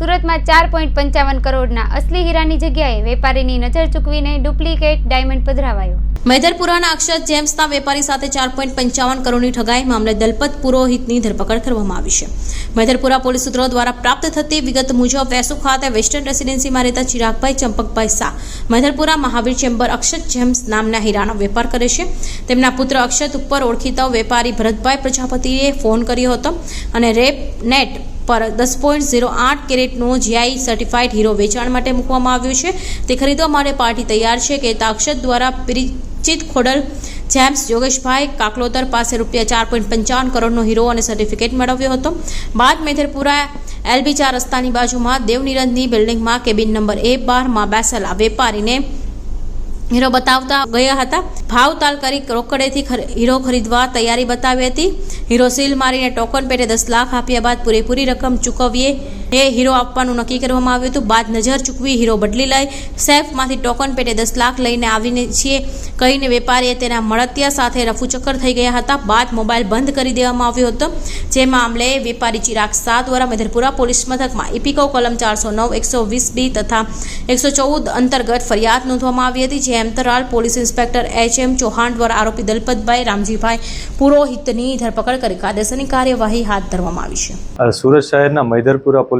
સુરતમાં ચાર પોઈન્ટ પંચાવન કરોડના અસલી હીરાની જગ્યાએ વેપારીની નજર ચૂકવીને ડુપ્લિકેટ ડાયમંડ પધરાવાયો. મેદરપુરાના અક્ષત જેમ્સના વેપારી સાથે ચાર પોઈન્ટ પંચાવન કરોડની ઠગાઈ મામલે દલપત પુરોહિતની ધરપકડ કરવામાં આવી છે. મેદરપુરા પોલીસ સૂત્રો દ્વારા પ્રાપ્ત થતી વિગત મુજબ વેસુ ખાતે વેસ્ટર્ન રેસિડેન્સીમાં રહેતા ચિરાગભાઈ ચંપકભાઈ શાહ મેદરપુરા મહાવીર ચેમ્બર અક્ષત જેમ્સ નામના હીરાનો વેપાર કરે છે. તેમના પુત્ર અક્ષત ઉપર ઓળખીતા વેપારી ભરતભાઈ પ્રજાપતિએ ફોન કર્યો હતો અને રેપ નેટ પર દસ પોઈન્ટ ઝીરો આઠ કેરેટનો જીઆઈ સર્ટિફાઈડ હીરો વેચાણ માટે મૂકવામાં આવ્યો છે. તે ખરીદવા માટે પાર્ટી તૈયાર છે કે તાક્ષત દ્વારા પરિચિત ખોડલ જેમ્સ યોગેશભાઈ કાકલોતર પાસે રૂપિયા ચાર પોઈન્ટ પંચાવન કરોડનો હીરો અને સર્ટિફિકેટ મેળવ્યો હતો. બાદ મેથરપુરા એલબી ચાર રસ્તાની બાજુમાં દેવનિરંજની બિલ્ડિંગમાં કેબિન નંબર એ બારમાં બેસેલા વેપારીને હીરો બતાવતા ગયા હતા. ભાવ તાલ કરી રોકડેથી હીરો ખરીદવા તૈયારી બતાવી હતી. હીરો સીલ મારીને ટોકન પેટે દસ લાખ આપ્યા બાદ પૂરેપૂરી રકમ ચૂકવીએ એ હીરો આપવાનું નક્કી કરવામાં આવ્યું હતું. બાદ નજર ચૂકવી હીરો બદલી લઈ સેફમાંથી ટોકન પેટે દસ લાખ લઈને આવીને છીએ. કહીને વેપારીએ તેના મળતિયા સાથે રફુચક્કર થઈ ગયા હતા. બાદ મોબાઈલ બંધ કરી દેવામાં આવ્યો હતો. જે મામલે વેપારી ચિરાગ શાહ દ્વારા મેધરપુરા પોલીસ મથકમાં ઇપિકો કલમ ચારસો નવ, એકસો વીસ બી તથા એકસો ચૌદ અંતર્ગત ફરિયાદ નોંધવામાં આવી હતી. જે અંતરાલ police inspector H M Chauhan દ્વારા આરોપી દલપતભાઈ રામજીભાઈ પુરોહિતની ધરપકડ કરી કાયદેસરની કાર્યવાહી હાથ ધરવામાં આવી છે. સુરત શહેરના મૈદરપુરા પોલીસ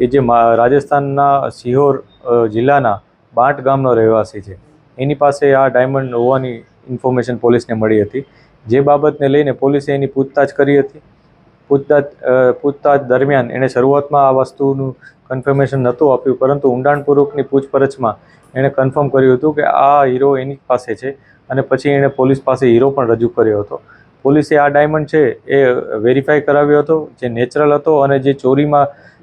એ જે રાજસ્થાનના સિહોર જિલ્લાના બાંટ ગામનો રહેવાસી છે. એની પાસે આ ડાયમંડ હોવાની ઇન્ફોર્મેશન પોલીસને મળી હતી. જે બાબતને લઈને પોલીસે એની પૂછતાછ કરી હતી. પૂછતાછ પૂછતાછ દરમિયાન એણે શરૂઆતમાં આ વસ્તુનું કન્ફર્મેશન નહોતું આપ્યું, પરંતુ ઊંડાણપૂર્વકની પૂછપરછમાં એણે કન્ફર્મ કર્યું હતું કે આ હીરો એની પાસે છે અને પછી એણે પોલીસ પાસે હીરો પણ રજૂ કર્યો હતો. પોલીસે આ ડાયમંડ છે એ વેરીફાઈ કરાવ્યો હતો, જે નેચરલ હતો અને જે ચોરીમાં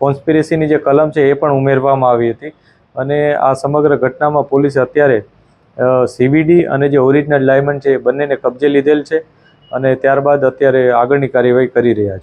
કોન્સ્પિરેસીની જે કલમ છે એ પણ ઉમેરવામાં આવી હતી. અને આ સમગ્ર ઘટનામાં પોલીસે અત્યારે સીવીડી અને જે ઓરિજિનલ ડાયમંડ છે એ બંનેને કબજે લીધેલ છે અને ત્યારબાદ અત્યારે આગળની કાર્યવાહી કરી રહ્યા છે.